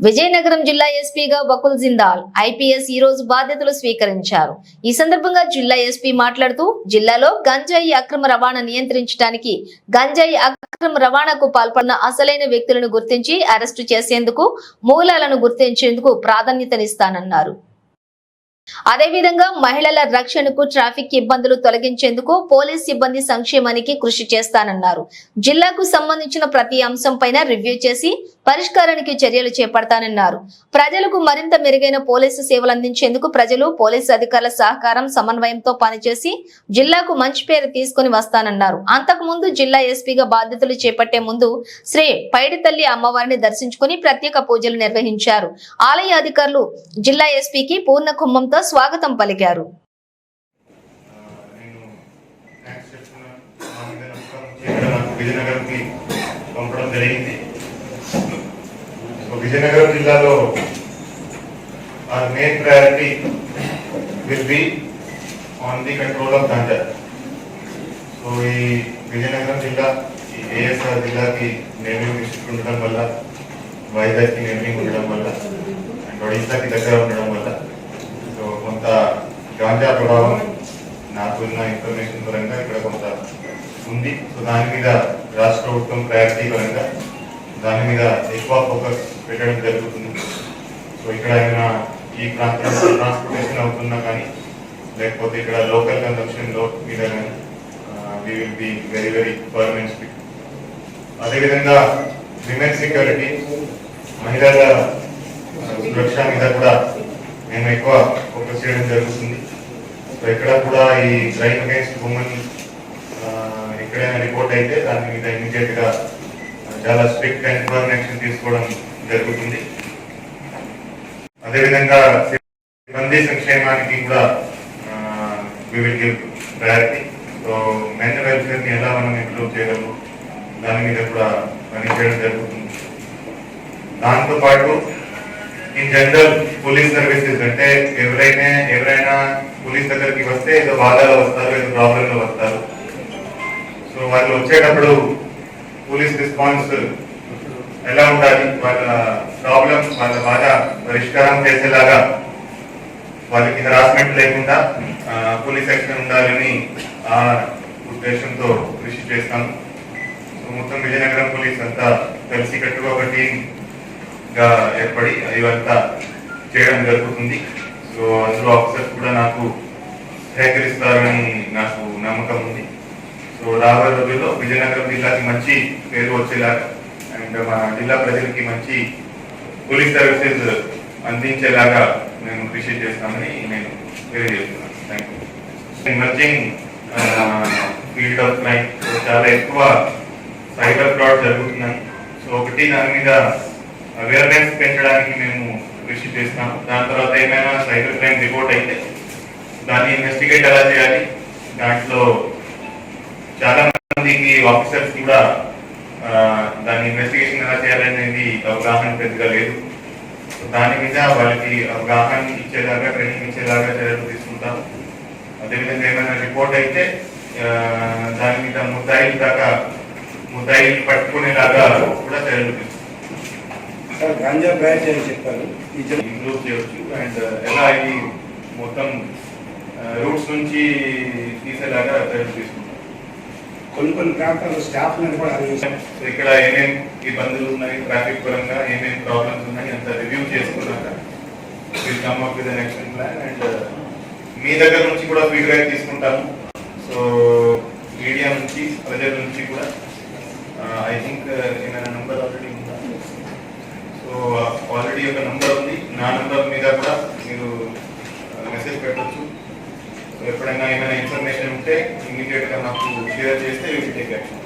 విజయనగరం జిల్లా ఎస్పీగా buckle Jindal IPS ఈ రోజు బాధ్యతలు స్వీకరించారు. ఈ సందర్భంగా జిల్లా ఎస్పీ మాట్లాడుతూ జిల్లాలో గంజాయి అక్రమ రవాణా నియంత్రించడానికి గంజాయి అక్రమ రవాణాకు పాల్పడిన అసలైన వ్యక్తులను గుర్తించి అరెస్టు చేసేందుకు మూలాలను గుర్తించేందుకు ప్రాధాన్యతనిస్తానన్నారు. అదేవిధంగా మహిళల రక్షణకు ట్రాఫిక్ ఇబ్బందులు తొలగించేందుకు పోలీస్ సిబ్బంది సంక్షేమానికి కృషి చేస్తానన్నారు. జిల్లాకు సంబంధించిన ప్రతి అంశంపైన రివ్యూ చేసి పరిష్కారానికి చర్యలు చేపడతానన్నారు. ప్రజలకు మరింత మెరుగైన పోలీసు సేవలు అందించేందుకు ప్రజలు పోలీసు అధికారుల సహకారం సమన్వయంతో పనిచేసి జిల్లాకు మంచి పేరు తీసుకుని వస్తానన్నారు. అంతకుముందు జిల్లా ఎస్పీగా బాధ్యతలు చేపట్టే ముందు శ్రీ పైడితల్లి అమ్మవారిని దర్శించుకుని ప్రత్యేక పూజలు నిర్వహించారు. ఆలయ అధికారులు జిల్లా ఎస్పీకి పూర్ణ కుంభంతో స్వాగతం పలికారు. నేను పంపడం జరిగింది. విజయనగరం జిల్లాలో our main priority will be on the control of ganja so ఈ విజయనగరం జిల్లా ఈ ఏఎస్ఆర్ జిల్లాకి నేమింగ్ డిస్ట్రిక్ట్ ఉండడం వల్ల వైజాగ్కి నేమింగ్ ఉండడం వల్ల అండ్ ఒడిశాకి దగ్గర ఉండడం వల్ల సో కొంత గాంజా ప్రభావం నాకున్న ఇన్ఫర్మేషన్ పరంగా ఇక్కడ కొంత ఉంది. సో దాని మీద రాష్ట్ర ప్రభుత్వం ప్రయారిటీ పరంగా దాని మీద ఎక్కువ ఫోకస్ పెట్టడం జరుగుతుంది. సో ఇక్కడ ఏమైనా ఈ ప్రాంతంలో ట్రాన్స్పోర్టేషన్ అవుతున్నా కానీ లేకపోతే ఇక్కడ లోకల్ కన్సంప్షన్లో మీద కానీ we will be very very firm speak అదేవిధంగా విమెన్ సెక్యూరిటీ మహిళల సురక్ష మీద కూడా మేము ఎక్కువ ఫోకస్ చేయడం జరుగుతుంది. సో ఇక్కడ కూడా ఈ క్రైమ్ అగేన్స్ట్ ఉమెన్ ఎక్కడైనా రిపోర్ట్ అయితే దాని మీద ఇమీడియట్గా చాలా స్ట్రిక్ట్ అండ్ ఫర్మ్ యాక్షన్ తీసుకోవడం జరుగుతుంది. అదేవిధంగా సిబ్బంది సంక్షేమానికి కూడా ప్రయారిటీ సో మెన్ వెల్ఫేర్ని ఎలా మనం ఇంప్రూవ్ చేయగలము? దాని మీద కూడా పనిచేయడం జరుగుతుంది. దాంతో పాటు ఇన్ జనరల్ పోలీస్ సర్వీసెస్ అంటే ఎవరైనా ఎవరైనా పోలీస్ దగ్గరికి వస్తే ఏదో బాధలో వస్తారు ఏదో ప్రాబ్లంలో వస్తారు. సో వాళ్ళు వచ్చేటప్పుడు పోలీస్ రెస్పాన్స్ ఎలా ఉండాలి వాళ్ళ ప్రాబ్లం వాళ్ళ బాధ పరిష్కారం చేసేలాగా వాళ్ళకి హరాస్మెంట్ లేకుండా పోలీస్ యాక్షన్ ఉండాలని ఆ ఉద్దేశంతో కృషి చేస్తాను. సో మొత్తం విజయనగరం పోలీస్ అంతా కలిసి కట్టుగా ఒక టీం గా ఏర్పడి ఇవంతా చేయడం జరుగుతుంది. సో అందులో ఆఫీసర్స్ కూడా నాకు సహకరిస్తారని నాకు నమ్మకం ఉంది. రాబోయే రోజుల్లో విజయనగరం జిల్లాకి మంచి పేరు వచ్చేలాగా అండ్ మన జిల్లా ప్రజలకి మంచి పోలీస్ సర్వీసెస్ అందించేలాగా మేము కృషి చేస్తామని నేను తెలియజేస్తున్నాను. Thank you emerging field of life చాలా ఎక్కువ సైబర్ ఫ్రాడ్ జరుగుతున్నాయి సో ఒకటి దాని మీద అవేర్నెస్ పెంచడానికి మేము కృషి చేస్తాము దాని తర్వాత ఏమైనా సైబర్ క్రైమ్ రిపోర్ట్ అయితే దాన్ని ఇన్వెస్టిగేట్ ఎలా చేయాలి? దాంట్లో చాలా మందికి ఆఫీసర్స్ కూడా దాని ఇన్వెస్టిగేషన్ ఎలా చేయాలనేది అవగాహన పెద్దగా లేదు. దాని మీద వాళ్ళకి అవగాహన ఇచ్చేలాగా ట్రైనింగ్ ఇచ్చేలాగా చర్యలు తీసుకుంటాం అదేవిధంగా ఏమైనా రిపోర్ట్ అయితే దాని మీద ముద్దాయిల దాకా ముద్దాయిలు పట్టుకునేలాగా కూడా చర్యలు తీసుకుంటాం సార్ గాంజా బ్యాచ్ అని చెప్పారు. ఈ జన- ఇంప్రూవ్ చేయొచ్చు. అండ్ ఎలా ఇది మొత్తం రూట్స్ నుంచి తీసేలాగా చర్యలు తీసుకుంటాం కొన్ని కొన్ని ప్రాంతాల్లో స్టాఫ్ కూడా అది సో ఇక్కడ ఏమేం ఇబ్బందులు ఉన్నాయి? ట్రాఫిక్ పరంగా ఏమేమి ప్రాబ్లమ్స్ ఉన్నాయి? అంత రివ్యూ చేసుకున్నాక will come up with action plan and మీ దగ్గర నుంచి కూడా ఫీడ్బ్యాక్ తీసుకుంటాము. సో మీడియా నుంచి ప్రజల నుంచి కూడా uh, ఐ థింక్ uh, ఏమైనా నంబర్ ఆల్రెడీ ఉందా? సో ఆల్రెడీ uh, ఒక నంబర్ ఉంది. నా నంబర్ మీద కూడా మీరు మెసేజ్ పెట్టొచ్చు. ఎప్పుడైనా ఏమైనా ఇన్ఫర్మేషన్ ఉంటే ఇమీడియట్గా నాకు షేర్ చేస్తే యూ టేక్ యాక్షన్